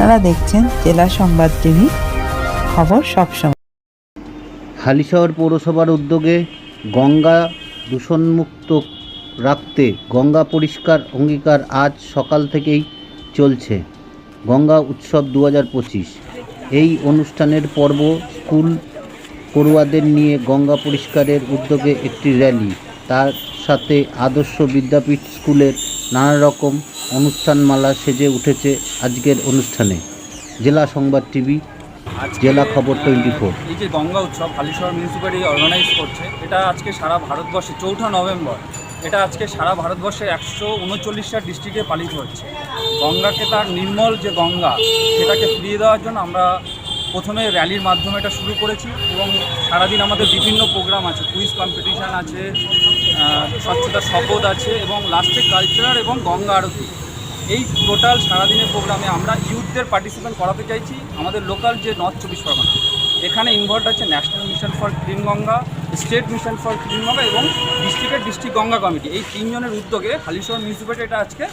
আপনারা দেখছেন জেলা সংবাদ টিভি, খবর সবসময় হালিশহর পৌরসভার উদ্যোগে গঙ্গা দূষণমুক্ত রাখতে গঙ্গা পরিষ্কার অঙ্গীকার আজ সকাল থেকেই চলছে। গঙ্গা উৎসব দু এই অনুষ্ঠানের পর্ব স্কুল পড়ুয়াদের নিয়ে গঙ্গা পরিষ্কারের উদ্যোগে একটি র্যালি। তার সাথে আদর্শ বিদ্যাপীঠ স্কুলের নানা রকম অনুষ্ঠানমালা সেজে উঠেছে আজকের অনুষ্ঠানে। জেলা সংবাদ টিভি জেলা খবর টোয়েন্টি ফোর এই যে গঙ্গা উৎসব হালিশহর মিউনিসিপ্যালিটি অর্গানাইজ করছে এটা আজকে সারা ভারতবর্ষে চৌঠা নভেম্বর এটা আজকে সারা ভারতবর্ষের একশো উনচল্লিশটা ডিস্ট্রিক্টে পালিত হচ্ছে। গঙ্গাকে তার নির্মল যে গঙ্গা সেটাকে ফিরিয়ে দেওয়ার জন্য আমরা প্রথমে র্যালির মাধ্যমে এটা শুরু করেছি এবং সারাদিন আমাদের বিভিন্ন প্রোগ্রাম আছে কুইজ কম্পিটিশান আছে স্বচ্ছতা শপথ আছে এবং লাস্টে কালচারাল এবং গঙ্গা আরতি। এই টোটাল সারাদিনের প্রোগ্রামে আমরা ইউথদের পার্টিসিপেন্ট করাতে চাইছি। আমাদের লোকাল যে নর্থ চব্বিশ পরগনা, এখানে ইনভলভ আছে national mission for clean Ganga state mission for clean Ganga এবং ডিস্ট্রিক্টের ডিস্ট্রিক্ট গঙ্গা কমিটি এই তিনজনের উদ্যোগে হালিশহর মিউনিসিপ্যালিটি এটা আজকে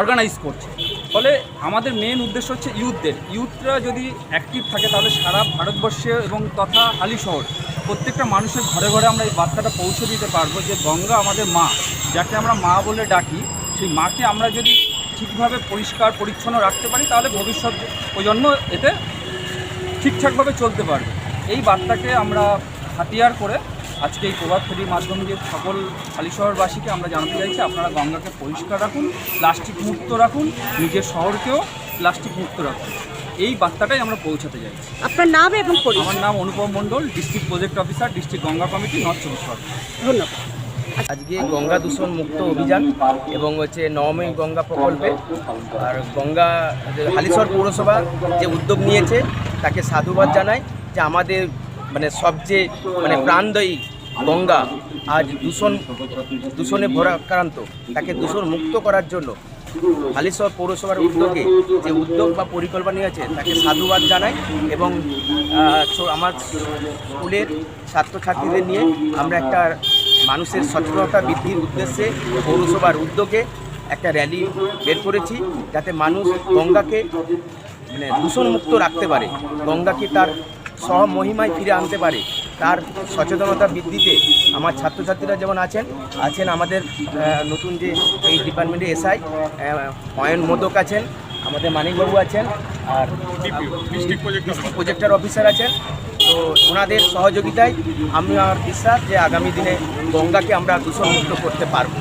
অর্গানাইজ করছে। ফলে আমাদের মেন উদ্দেশ্য হচ্ছে ইউথদের ইউথরা যদি অ্যাক্টিভ থাকে, তাহলে সারা ভারতবর্ষে এবং তথা হালি শহর, প্রত্যেকটা মানুষের ঘরে ঘরে আমরা এই বার্তাটা পৌঁছে দিতে পারব যে গঙ্গা আমাদের মা, যাকে আমরা মা বলে ডাকি। সেই মাকে আমরা যদি ঠিকভাবে পরিষ্কার, পরিচ্ছন্ন রাখতে পারি, তাহলে ভবিষ্যৎ প্রজন্ম এতে ঠিকঠাকভাবে চলতে পারবে। এই বার্তাকে আমরা হাতিয়ার করে আজকে এই প্রভাত ফেরির মাধ্যম দিয়ে সকল হালিশহরবাসীকে আমরা জানাতে চাইছি আপনারা গঙ্গাকে পরিষ্কার রাখুন প্লাস্টিক মুক্ত রাখুন নিজের শহরকেও প্লাস্টিক মুক্ত রাখুন। এই বার্তাটাই আমরা পৌঁছাতে চাইছি। আপনার নাম এবং আমার নাম Anupam Mondal district project officer district Ganga committee north চব্বিশ পরগনা। ধন্যবাদ। আজকে গঙ্গা দূষণ মুক্ত অভিযান এবং হচ্ছে নবমী গঙ্গা প্রকল্পে আর গঙ্গা হালিশহর পৌরসভা যে উদ্যোগ নিয়েছে তাকে সাধুবাদ জানাই যে আমাদের মানে সবচেয়ে মানে প্রাণদয়ী গঙ্গা আজ দূষণ, দূষণে ভরাক্রান্ত। তাকে দূষণ মুক্ত করার জন্য হালিশহর পৌরসভার উদ্যোগে যে উদ্যোগ বা পরিকল্পনা নিয়েছে, তাকে সাধুবাদ জানাই এবং আমার স্কুলের ছাত্রছাত্রীদের নিয়ে আমরা একটা মানুষের সচেতনতা বৃদ্ধির উদ্দেশ্যে পৌরসভার উদ্যোগে একটা র্যালি বের করেছি, যাতে মানুষ গঙ্গাকে মানে দূষণমুক্ত রাখতে পারে। গঙ্গাকে তার সহ মহিমায় ফিরে আনতে পারে। তার সচেতনতা বৃদ্ধিতে আমার ছাত্রছাত্রীরা যেমন আছেন আছেন আমাদের নতুন যে এই ডিপার্টমেন্টে এসআই অয়ন মোদক আছেন আমাদের মানিকবাবু আছেন আর ডিস্ট্রিক্ট প্রজেক্টর অফিসার আছেন। তো ওনাদের সহযোগিতায় আমি আমার বিশ্বাস যে আগামী দিনে গঙ্গাকে আমরা দূষণমুক্ত করতে পারব।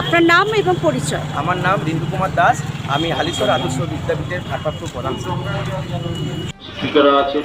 আপনার নাম এবং পরিচয়? আমার নাম রিন্দু কুমার দাস আমি হালিশহর আদর্শ বিদ্যাপীঠের ভারপ্রাপ্ত প্রধান। স্পিকাররা আছেন।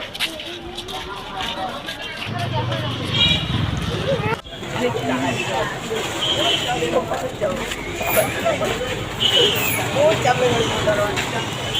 Thank you.